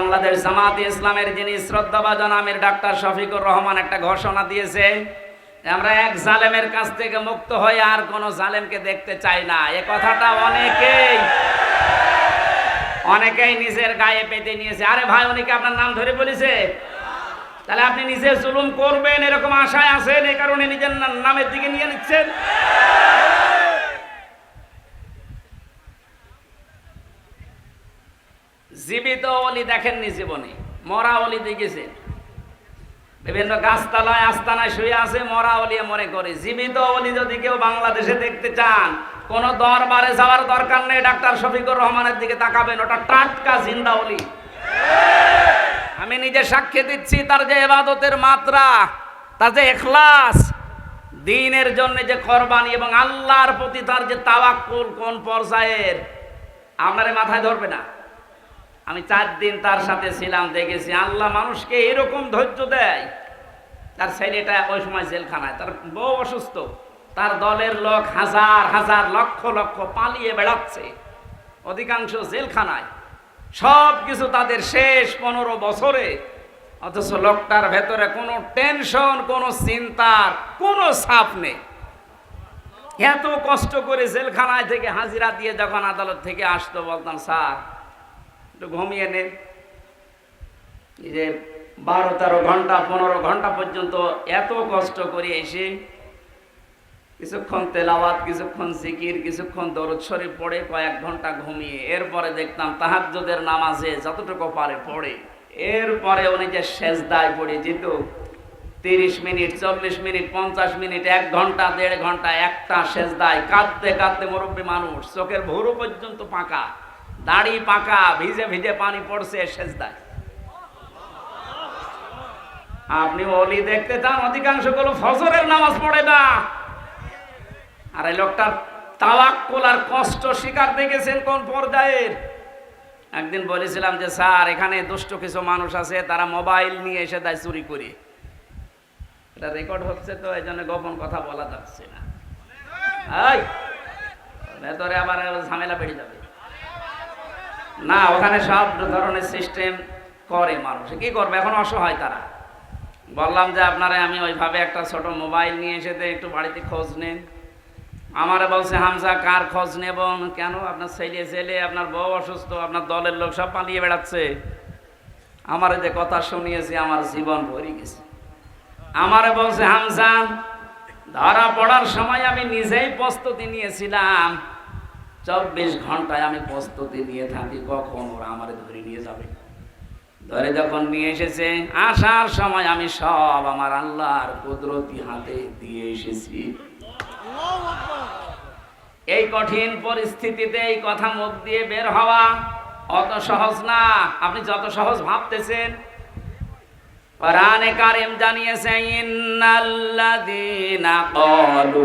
বাংলাদেশ জামাত ইসলামের যিনি শ্রদ্ধাভাজন আমির ডাক্তার শফিকুর রহমান একটা ঘোষণা দিয়েছে, আমরা এক জালেমের কাছ থেকে মুক্ত হয়ে আর কোন জালেমকে দেখতে চাই না। এ কথাটা অনেকেই অনেকেই নিজের গায়ে পেতে নিয়েছে। আরে ভাই, উনি কি আপনার নাম ধরে বলেছে? তাহলে আপনি নিজে জুলুম করবেন, এরকম আশায় আছেন এই কারণে নিজের নামের দিকে নিয়ে নিচ্ছেন? জীবিত অলি দেখেননি জীবনে, মরা অলি দেখেছেন বিভিন্ন গাছতলায়, আস্তানায় শুয়ে আছে, মরা অলি মনে করে। জীবিত অলি যদি কেউ বাংলাদেশে দেখতে চান, কোন দরবারে যাওয়ার দরকার নেই, ডাক্তার শফিকুর রহমানের দিকে তাকাবেন, ওটা টাটকা জিন্দা অলি। আমি নিজে সাক্ষী দিচ্ছি, তার যে এবাদতের মাত্রা, তার যে এখলাস, দিনের জন্য যে কোরবানি এবং আল্লাহর প্রতি তার যে তাওয়াক্কুল কোন পর্যায়ের, আপনারে মাথায় ধরবে না। আমি চার দিন তার সাথে ছিলাম, দেখেছি আল্লাহ মানুষকে এরকম ধৈর্য দেয়। তার ছেলেটা ওই সময় জেলখানায়, তার বউ অসুস্থ। তার দলের লোক হাজার হাজার, লক্ষ লক্ষ পালিয়ে বেড়াচ্ছে। অধিকাংশ জেলখানায়। সব কিছু তাদের শেষ পনেরো বছরে। অথচ লোকটার ভেতরে কোনো টেনশন, কোনো চিন্তার, কোনো ছাপ নেই। এত কষ্ট করে জেলখানায় থেকে হাজিরা দিয়ে যখন আদালত থেকে আসতো, বলতাম, স্যার একটু ঘুমিয়ে নেন যে বারো, তেরো ঘণ্টা, পনেরো ঘণ্টা পর্যন্ত এত কষ্ট করে এসে কিছুক্ষণ তেলাওয়াত, কিছুক্ষণ জিকির, কিছুক্ষণ দরদ শরীফ পড়ে কয়েক ঘণ্টা ঘুমিয়ে। এরপরে দেখতাম তাহাজ্জুদের নামাজে যতটুকু পারে পড়ে। এরপরে উনি যে সেজদায় পড়ে যেত, তিরিশ মিনিট, চল্লিশ মিনিট, পঞ্চাশ মিনিট, এক ঘণ্টা, দেড় ঘণ্টা একটা সেজদায় কাঁদতে কাঁদতে মুরব্বী মানুষ চোখের ভোরও পর্যন্ত পাকা। দাড়ি পাকা, ভিজে ভিজে পানি পড়ছে, সেজদায়। আপনি অলি দেখতে চান, অধিকাংশগুলো ফজরের নামাজ পড়ে না। আর এই লোকটার তাওয়াক্কুল কষ্ট শিকার দেখেছেন কোন পর্যায়ের একদিন বলেছিলাম যে, স্যার, এখানে দুষ্ট কিছু মানুষ আছে, তারা মোবাইল নিয়ে এসে দেয় চুরি করে। এটা রেকর্ড হচ্ছে তো, এই জন্য গোপন কথা বলা যাচ্ছে না। ভেতরে আবার ঝামেলা বেড়ে যাবে। না, ওখানে সব ধরনের সিস্টেম করে মানুষ। কি করবে? এখন অসহায় তারা। বললাম যে আপনারা, আমি ওইভাবে একটা ছোট মোবাইল নিয়ে এসে একটু বাড়িতে খোঁজ নেন। আমারে বলছে, হামজা, কার খোঁজ নেব? কেন? আপনার ছেলে ছেলে, আপনার বউ অসুস্থ, আপনার দলের লোক সব পালিয়ে বেড়াচ্ছে। আমার যে কথা শুনিয়েছি, আমার জীবন ভরে গেছে। আমারে বলছে, হামজা, ধরা পড়ার সময় আমি নিজেই প্রস্তুতি নিয়েছিলাম। চব্বিশ ঘন্টায় আমি প্রস্তুতি নিয়ে থাকি, কখন ওরা আমারে ধরে নিয়ে যাবে? ধরে যখন নিয়ে এসেছে, আসার সময় আমি সব আমার আল্লাহর কুদরতি হাতে দিয়ে এসেছি। এই কঠিন পরিস্থিতিতে এই কথা মুখ দিয়ে বের হওয়া অত সহজ না। আপনি যত সহজ ভাবতেছেন। কোরআনে জানিয়েছে, ইন্নাল্লাযীনা ক্বালু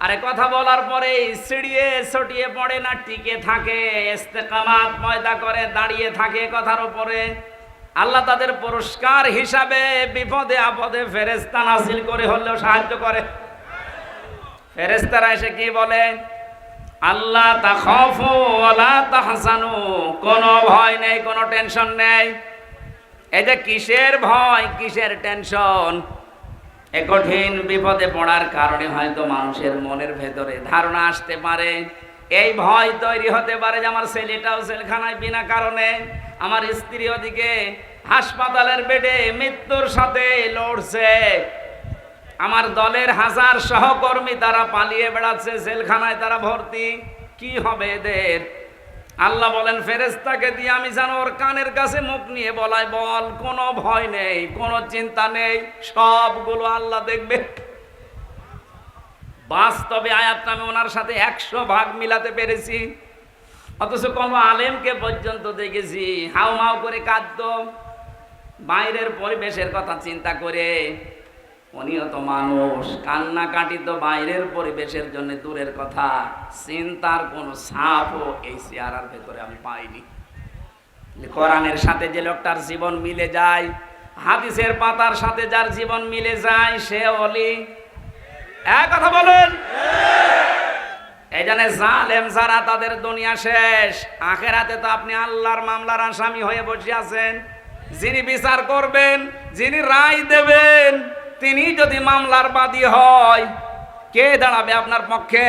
আর কথা বলার পরে সিঁড়িয়ে ছটিয়ে পড়ে না, টিকে থাকে ইস্তেকামাত ময়দা করে দাঁড়িয়ে থাকে কথার উপরে। আল্লাহ তাদের পুরস্কার হিসাবে বিপদে আপদে ফেরেস্তা নাসিল করে হলেও সাহায্য করে। ফেরেস্তারা এসে কি বলে? আল্লাহ তাখাফু তা হাসানু কোনো ভয় নেই, কোনো টেনশন নেই। এই যে কিসের ভয়, কিসের টেনশন? কঠিন বিপদে পড়ার কারণে হয়তো মানুষের মনের ভেতরে ধারণা আসতে পারে। এই ভয় তৈরি হতে পারে যে আমার ছেলেটাও জেলখানায় বিনা কারণে আমার স্ত্রী ওদিকে হাসপাতালের বেডে মৃত্যুর সাথে লড়ছে। আমার দলের হাজার সহকর্মী তারা পালিয়ে বেড়াচ্ছে জেলখানায় তারা ভর্তি। কি হবে এদের? আল্লাহ বলেন ফেরেস্তাকে দিয়ে আমি যেন ওর কানের কাছে মুখ নিয়ে বলাই, বল, কোনো ভয় নেই, কোনো চিন্তা নেই, সবগুলো আল্লাহ দেখবে। বাস্তবে আয়াত নামে ওনার সাথে একশো ভাগ মিলাতে পেরেছি। অথচ কোনো আলেমকে পর্যন্ত দেখেছি হাউ মাউ করে কাঁদতো। বাইরের পরিবেশের কথা চিন্তা করে উনিও তো মানুষ, কান্নাকাটি তো বাইরের পরিবেশের জন্য দূরের কথা, চিন্তার কোনো ছাপও এই চেয়ারার ভেতরে আমি পাইনি। কোরআনের সাথে যে লোকটার জীবন মিলে যায়, হাদিসের পাতার সাথে যার জীবন মিলে যায়, সে অলি। এক কথা বলেন। এই জন্য জালেম যারা তাদের দুনিয়া শেষ, আখেরাতে তো আপনি আল্লাহর মামলার আসামি হয়ে বসে আছেন। যিনি বিচার করবেন, যিনি রায় দেবেন তিনি যদি মামলার বাদী হয়, কে দাঁড়াবে আপনার পক্ষে?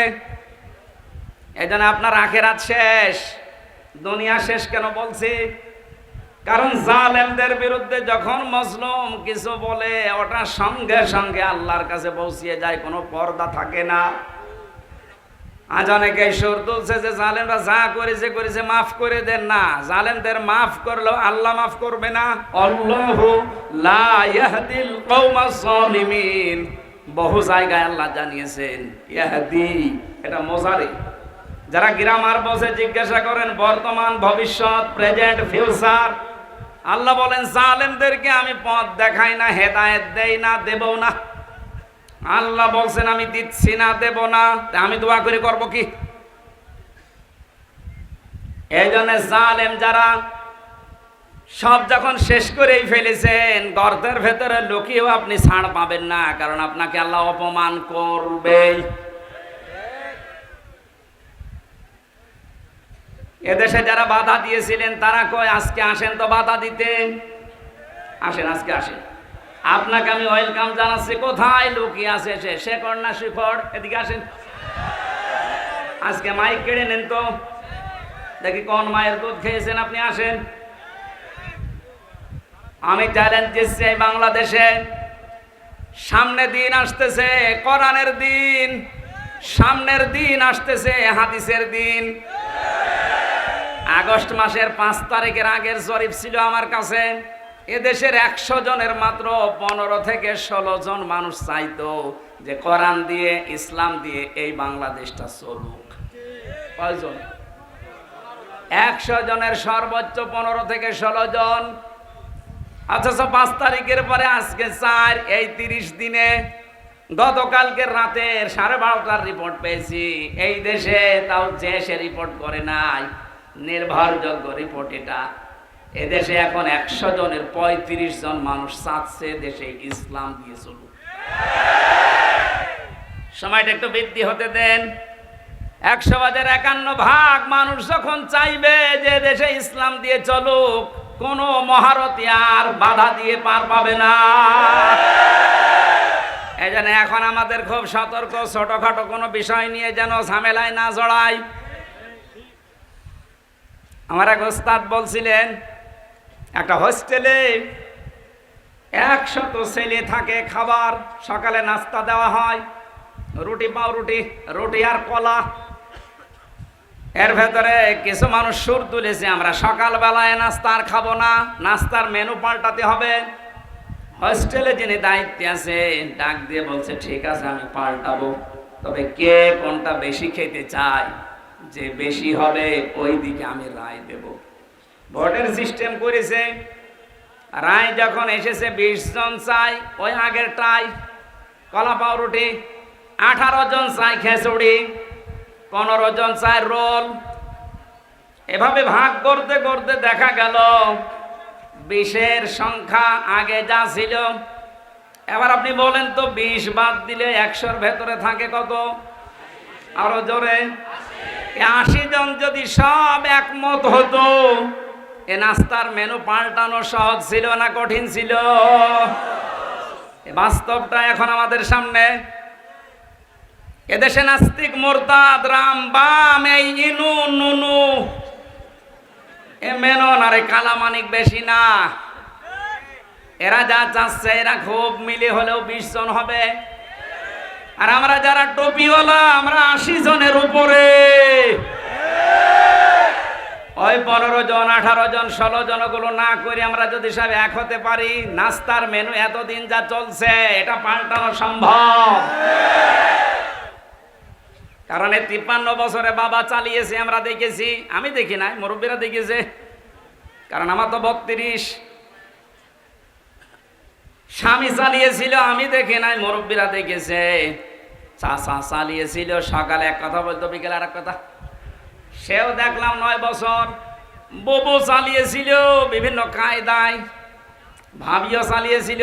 এই জন্য আপনার আখেরাত শেষ। দুনিয়া শেষ কেন বলছি? কারণ জালেমদের বিরুদ্ধে যখন মজলুম কিছু বলে, ওটা সঙ্গে সঙ্গে আল্লাহর কাছে পৌঁছিয়ে যায়, কোনো পর্দা থাকে না। আজ অনেকে সুর তুলছে যে জালেমরা যা করেছে করেছে, মাফ করে দেন না। জালেমদের মাফ করলেও আল্লাহ মাফ করবে না। আল্লাহু লা ইয়াহদিল কওমাস জালিমিন বহু জায়গায় আল্লাহ জানিয়েছেন, ইয়াহদি, এটা মোজারে যারা গ্রামার বসে জিজ্ঞাসা করেন, বর্তমান, ভবিষ্যৎ, প্রেজেন্ট, ফিউচার, আল্লাহ বলেন, জালেমদেরকে আমি পথ দেখাই না, হেদায়েত দেই না দেবও না। আল্লাহ বলছেন, আমি দিচ্ছি না, দেব না। আমি দোয়া করে করব কি? এই জালেম যারা সব যখন শেষ করেই ফেলেছেন, গর্তের ভেতরে লুকিয়েও আপনি ছাড় পাবেন না, কারণ আপনাকে আল্লাহ অপমান করবে। এদেশে যারা বাধা দিয়েছিলেন, তারা কয়, আজকে আসেন তো বাধা দিতে? আসেন, আজকে আসেন। আপনাকে আমি ওয়েলকাম জানাচ্ছি। কোথায় লুকিয়ে আছে সে? সে কন্যা শিখর এদিকে আসেন। আজকে মাইক কেড়ে নেন তো। দেখি কোন মায়ের দুধ খেয়েছেন আপনি? আসেন। আমি চ্যালেঞ্জ দিচ্ছি এই বাংলাদেশে। সামনে দিন আসতেছে, কোরআনের দিন। সামনের দিন আসতেছে, হাদিসের দিন। আগস্ট মাসের পাঁচ তারিখের আগের জরিপ ছিল আমার কাছে। এদেশের একশো জনের মাত্র পনেরো থেকে ষোলো জন মানুষ চাইতো যে কোরআন দিয়ে, ইসলাম দিয়ে এই বাংলাদেশটা চলুক। কয়জন? একশো জনের সর্বোচ্চ পনেরো থেকে ষোলো জন। অথচ পাঁচ তারিখের পরে আজকে চার, এই তিরিশ দিনে গতকালকের রাতের সাড়ে বারোটার রিপোর্ট পেয়েছি। এই দেশে তাও যে সে রিপোর্ট করে নাই, নির্ভরযোগ্য রিপোর্ট এটা। এদেশে এখন একশো জনের পঁয়ত্রিশ জন মানুষ চাচ্ছে দেশে ইসলাম দিয়ে চলুক। সময়টা একটু বৃদ্ধি হতে দেন। একশো বাজার একান্ন ভাগ মানুষ যখন চাইবে যে দেশে ইসলাম দিয়ে চলুক, কোনো মহারতি আর বাধা দিয়ে পার পাবে না। এই জন্য এখন আমাদের খুব সতর্ক, ছোটখাটো কোনো বিষয় নিয়ে যেন ঝামেলায় না জড়ায় আমার এক ওস্তাদ বলছিলেন একটা হোস্টেলে একশত ছেলে থাকে খাবার, সকালে নাস্তা দেওয়া হয়, রুটি পাউরুটি, রুটি আর কলা। এর ভেতরে কিছু মানুষ সুর তুলেছে, আমরা সকালবেলায় নাস্তা আর খাব না, নাস্তার মেনু পাল্টাতে হবে। হোস্টেলে যিনি দায়িত্বে আছে, ডাক দিয়ে বলছে, ঠিক আছে, আমি পাল্টাবো। তবে কে কোনটা বেশি খেতে চায়, যে বেশি হবে ওই দিকে আমি রায় দেব। ভোটের সিস্টেম করেছে। রায় যখন এসেছে, বিশ জন চাই, ওই আগের টাই, কলা পাউরুটি, আঠারো জন চাই খেচুড়ি, পনেরো জন চাই রোল। এভাবে ভাগ করতে করতে দেখা গেল, বিশের সংখ্যা আগে যা ছিল। এবার আপনি বলেন তো, বিশ বাদ দিলে একশোর ভেতরে থাকে কত? আরও জোরে। আশি জন যদি সব একমত হতো এ নাস্তার মেনু পাল্টানো সহজ ছিল না, কঠিন ছিল? বাস্তবটা এখন আমাদের সামনে। এদেশে নাস্তিক মোরতাদ, রাম, বাম, এই ইনু, নুনু। এ মেনন আরে কালামানিক বেশি না। এরা যা চাচ্ছে, এরা খুব মিলে হলেও বিশ জন হবে। আর আমরা যারা টপিওয়ালা আমরা আশি জনের উপরে। ওই পনেরো জন, আঠারো জন, ষোলো জনগুলো না করে আমরা যদি সব এক হতে পারি, নাস্তার মেনু এতদিন যা চলছে, এটা পাল্টানো সম্ভব। কারণ এই তিপ্পান্ন বছরে বাবা চালিয়েছে, আমরা দেখেছি। আমি দেখি নাই, মুরব্বীরা দেখেছে। কারণ আমার তো বত্রিশ। স্বামী চালিয়েছিল, আমি দেখি নাই, মুরব্বীরা দেখেছে। চাচা চালিয়েছিল, সকালে এক কথা বলতো, বিকেলে আর এক কথা। সেও দেখলাম নয় বছর। ববু চালিয়েছিল বিভিন্ন কায়দায়, ভাবিও চালিয়েছিল।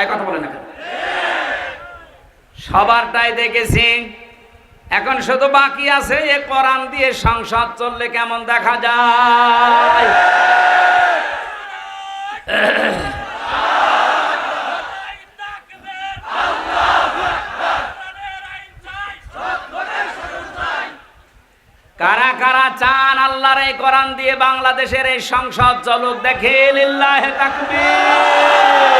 এক কথা বলে না? সবারটাই দেখেছি। এখন শুধু বাকি আছে এ কোরআন দিয়ে সংসদ চললে কেমন দেখা যায়? কারা চান আল্লাহর এই কোরআন দিয়ে বাংলাদেশের এই সংসদ চলুক দেখে লিল্লাহে তাকবীর।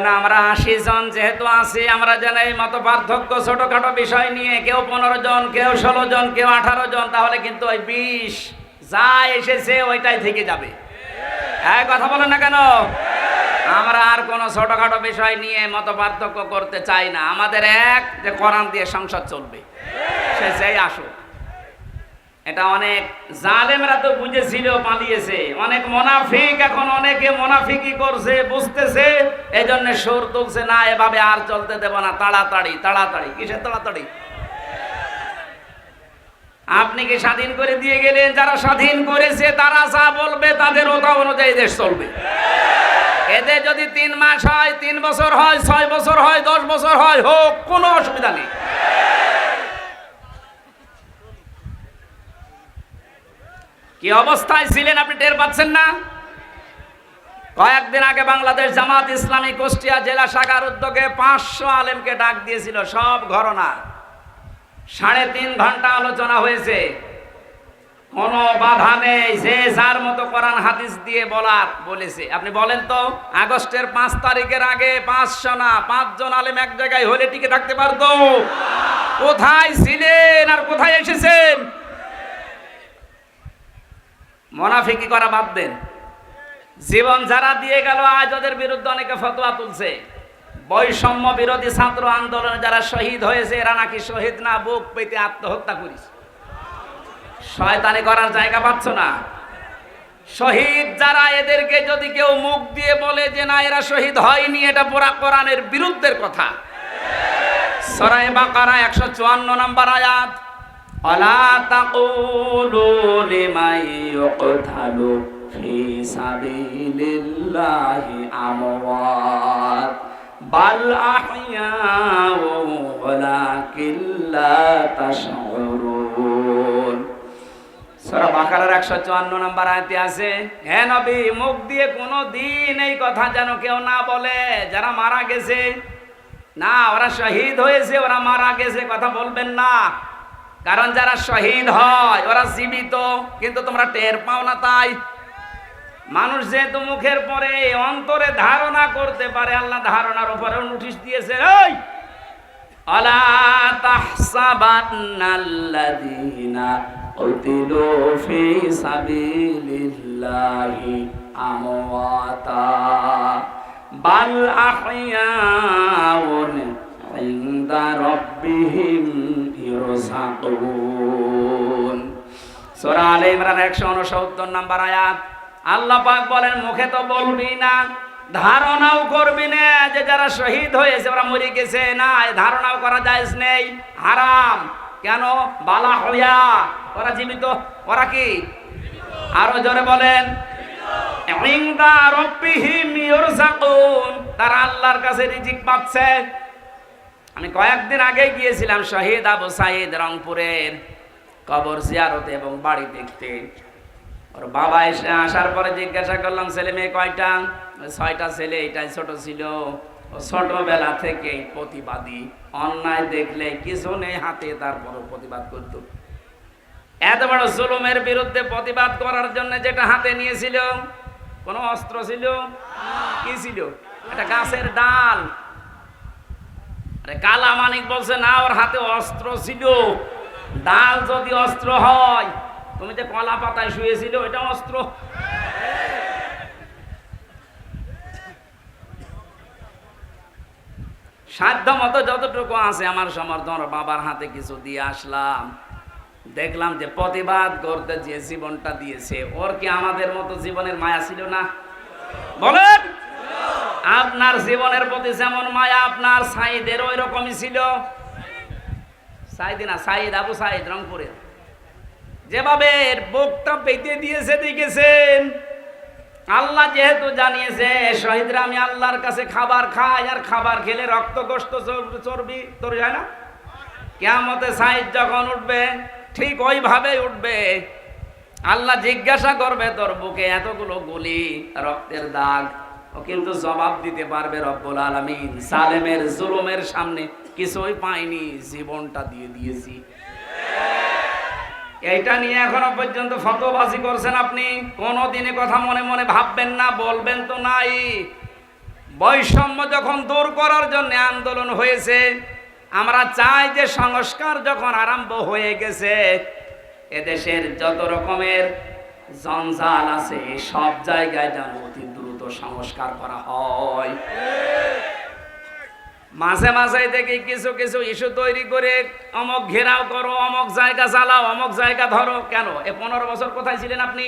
জন্য আমরা আশি জন যেহেতু আছি, আমরা যেন এই মত পার্থক্য ছোটখাটো বিষয় নিয়ে কেউ পনেরো জন, কেউ ষোলো জন, কেউ আঠারো জন, তাহলে কিন্তু ওই বিশ যা এসেছে ওইটাই থেকে যাবে। হ্যাঁ কথা বলেন না কেন? আমরা আর কোনো ছোটখাটো বিষয় নিয়ে মত পার্থক্য করতে চাই না। আমাদের এক যে কোরআন দিয়ে সংসদ চলবে, সে সেই আসুক। এটা অনেক জালেমরা তো বুঝেছিল, পালিয়েছে। অনেক মোনাফিক এখন অনেকে মোনাফিকি করছে, বুঝতেছে। এই জন্য সুর তুলছে, না, এভাবে আর চলতে দেব না। তাড়াতাড়ি তাড়াতাড়ি, কিসের তাড়াতাড়ি? আপনি কি স্বাধীন করে দিয়ে গেলেন? যারা স্বাধীন করেছে, তারা যা বলবে, তাদের ওটা অনুযায়ী দেশ চলবে। এতে যদি তিন মাস হয়, তিন বছর হয়, ছয় বছর হয়, দশ বছর হয়, হোক, কোনো অসুবিধা নেই। কি অবস্থায় ছিলেন আপনি টের পাচ্ছেন না? কয়েকদিন আগে বাংলাদেশ জামাত ইসলামী কুষ্টিয়া জেলা শাখার উদ্যোগে পাঁচশো আলেমকে ডাক দিয়েছিল, সব ঘরনা। সাড়ে তিন ঘণ্টা আলোচনা হয়েছে। কোনো বাধা নেই, যে যার মতো কোরআন হাদিস দিয়ে বলার বলেছে। আপনি বলেন তো, আগস্টের পাঁচ তারিখের আগে পাঁচশো না, পাঁচজন আলেম এক জায়গায় হলে টিকে থাকতে পারতো? কোথায় ছিলেন আর কোথায় এসেছেন? মোনাফিকি করা বাদ দেন। জীবন যারা দিয়ে গেল, আজ ওদের বিরুদ্ধে অনেকে ফতোয়া তুলছে। বৈষম্য বিরোধী ছাত্র আন্দোলনে যারা শহীদ হয়েছে, এরা নাকি শহীদ না, বুক পেতে আত্মহত্যা করিস। শয়তানি করার জায়গা পাচ্ছ না। শহীদ যারা, এদেরকে যদি কেউ মুখ দিয়ে বলে যে না, এরা শহীদ হয়নি, এটা পুরা কোরআনের বিরুদ্ধের কথা। সরাই বাকারা একশো চুয়ান্ন নম্বর আয়াত। অলা তাকুলু লিমান ইউকতালু ফি সাবিলিল্লাহি আমওয়াত। বাল আহইয়াউ ওয়ালাকিন লা তাশউরুন। সূরা বাকারার 154 নম্বর আয়াতে আছে, হে নবী, মুখ দিয়ে কোনো দিন এই কথা যেন কেউ না বলে। যারা মারা গেছে, না, ওরা শহীদ হয়েছে, ওরা মারা গেছে, কথা বলবেন না। কারণ যারা শহীদ হয়, ওরা জীবিত, কিন্তু তোমরা টের পাও না তাই। মানুষ যেহেতু মুখের পরে, অন্তরে ধারণা করতে পারে, আল্লাহ ধারণার উপরে নোটিশ দিয়েছে ওই আলা তাহসাবান্নাল্লাযীনা কুতিলু ফি সাবিলিল্লাহি আমওয়াতা, বাল আহইয়াউন ইনদা রাব্বিহিম ইরযাকুন সূরা আলে ইমরান 169 নম্বর আয়াত। আল্লাহ পাক বলেন, মুখে তো বলবি না, ধারণাও করবি না যে যারা শহীদ হয়েছে, ওরা মরে গেছে। না ধারণাও করা যায় নেই। হারাম। কেন? বালা হইয়া। ওরা জীবিত। ওরা কি? আরও জোরে বলেন। তারা আল্লাহর কাছে রিজিক পাচ্ছে। আমি কয়েকদিন আগে গিয়েছিলাম শহীদ আবু সাইদ রংপুরের কবর জিয়ারতে এবং বাড়ি দেখতে। ওর বাবা এসে আসার পরে জিজ্ঞাসা করলাম, ছেলে মেয়ে কয়টা? ছয়টা ছেলে, এটাই ছোট ছিল। ও ছোটবেলা থেকে প্রতিবাদী। অন্যায় দেখলে কিছু নেই হাতে তারপর প্রতিবাদ করত। এত বড় জুলুমের বিরুদ্ধে প্রতিবাদ করার জন্য যেটা হাতে নিয়েছিল, কোনো অস্ত্র ছিল? কি ছিল? একটা গাছের ডাল। কালা মানিক বলছে, না, ওর হাতে অস্ত্র ছিল। ডাল যদি অস্ত্র হয়, তুমি যে কলা পাতায় শুয়েছিল এটা অস্ত্র? সাধ্য মতো যতটুকু আছে আমার সমর্থন, বাবার হাতে কিছু দিয়ে আসলাম। দেখলাম যে প্রতিবাদ করতে যে জীবনটা দিয়েছে, ওর কি আমাদের মতো জীবনের মায়া ছিল না? বলেন! আপনার জীবনের প্রতি যেমন মায়া, আপনার সাইদের ওই রকমই ছিল। সাইদি না, সাইদ, আবু সাইদ রংপুরের যেভাবে বুকটা পেতে দিয়েছে, দেখেছেন? আল্লাহ যেহেতু জানিয়েছে, শহীদরা, আমি আল্লাহর কাছে খাবার খাই, আর খাবার খেলে রক্ত গোস্ত চর্বি তোর যায় না? কেমতে সাইজ যখন উঠবে, ঠিক ওইভাবে উঠবে। আল্লাহ জিজ্ঞাসা করবে, তোর বুকে এতগুলো গুলি, রক্তের দাগ। কিন্তু জবাব দিতে পারবে রব্বুল আলমিন। সালেমের জুলুমের সামনে কিছুই পাইনি, জীবনটা দিয়ে দিয়েছি। এইটা নিয়ে এখনও পর্যন্ত ফতোবাজি করছেন আপনি। কোনো দিনে কথা মনে মনে ভাববেন না, বলবেন তো নাই। বৈষম্য যখন দূর করার জন্য আন্দোলন হয়েছে, আমরা চাই যে সংস্কার যখন আরম্ভ হয়ে গেছে, এদেশের যত রকমের জঞ্জাল আছে, সব জায়গায় যেন অতি সংস্কার করা হয়। মাঝে মাঝে দেখি কিছু কিছু ইস্যু তৈরি করে, অমক ঘেরাও করো, অমক জায়গা চালাও অমক জায়গা ধরো। কেন? এ পনেরো বছর কোথায় ছিলেন আপনি?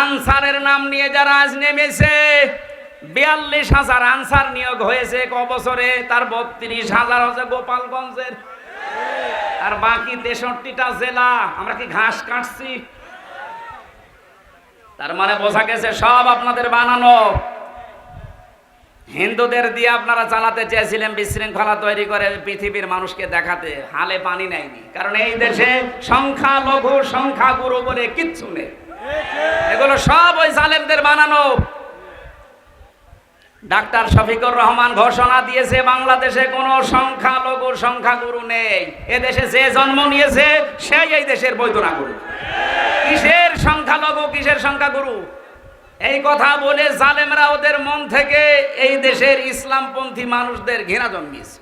আনসারের নাম নিয়ে যারা আজ নেমেছে, বিয়াল্লিশ হাজার আনসার নিয়োগ হয়েছে ক বছরে, তার বত্রিশ হাজার হচ্ছে গোপালগঞ্জের। আর বাকি তেষট্টিটা জেলা, আমরা কি ঘাস কাটছি? তার মানে বোঝা গেছে সব আপনাদের বানানো। হিন্দুদের দিয়ে আপনারা চালাতে চেয়েছিলেন বিশৃঙ্খলা তৈরি করে পৃথিবীর মানুষকে দেখাতে। হালে পানি নেয়নি। কারণ এই দেশে সংখ্যা লঘু সংখ্যা গুরু বলে কিচ্ছু নেই। এগুলো সব ওই জালেমদের বানানো। ডাক্তার শফিকুর রহমান ঘোষণা দিয়েছে, বাংলাদেশে কোনো সংখ্যালঘু, সংখ্যাগুরু নেই। এদেশে যে জন্ম নিয়েছে, সেই এই দেশের বৈধ নাগরিক। কিসের সংখ্যালঘু কিসের সংখ্যাগুরু এই কথা বলে জালেমরা ওদের মন থেকে এই দেশের ইসলামপন্থী মানুষদের ঘেরা জন্মিয়েছে।